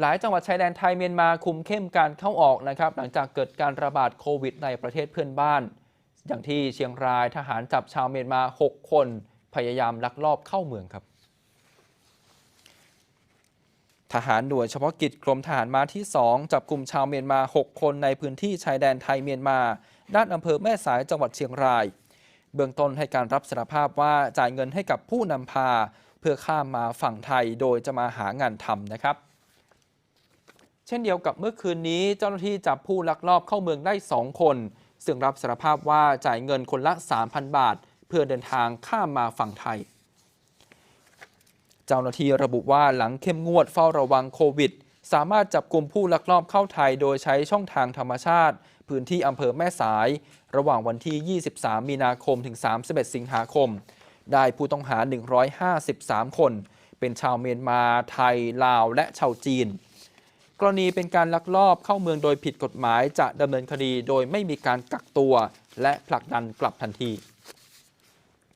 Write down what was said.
หลายจังหวัดชายแดนไทยเมียนมาคุมเข้มการเข้าออกนะครับ หลังจากเกิดการระบาดโควิดในประเทศเพื่อนบ้าน อย่างที่เชียงรายทหารจับชาวเมียนมา 6 คน พยายามลักลอบเข้าเมืองครับ ทหารหน่วยเฉพาะกิจกรมทหารมาที่ 2 จับกลุ่มชาวเมียนมา 6 คนในพื้นที่ชายแดนไทยเมียนมา ด้านอำเภอแม่สายจังหวัดเชียงราย เบื้องต้นให้การรับสารภาพว่าจ่ายเงินให้กับผู้นำพา เพื่อข้ามมาฝั่งไทยโดยจะมาหางานทำนะครับ เช่นเดียวกับเมื่อคืนนี้เจ้าหน้าที่จับผู้ลักลอบเข้าเมืองได้ 2 คน ซึ่งรับสารภาพว่าจ่ายเงินคนละ 3,000 บาท เพื่อเดินทางข้ามมาฝั่งไทย เจ้าหน้าที่ระบุว่าหลังเข้มงวดเฝ้าระวังโควิด สามารถจับกลุ่มผู้ลักลอบเข้าไทยโดยใช้ช่องทางธรรมชาติ พื้นที่อำเภอแม่สาย ระหว่างวันที่ 23 มีนาคมถึง 31 สิงหาคม ได้ผู้ต้องหา 153 คน เป็นชาวเมียนมาไทย ลาวและชาวจีน กรณีเป็นการลักลอบเข้าเมืองโดยผิดกฎหมายจะดำเนินคดีโดยไม่มีการกักตัว และผลักดันกลับทันที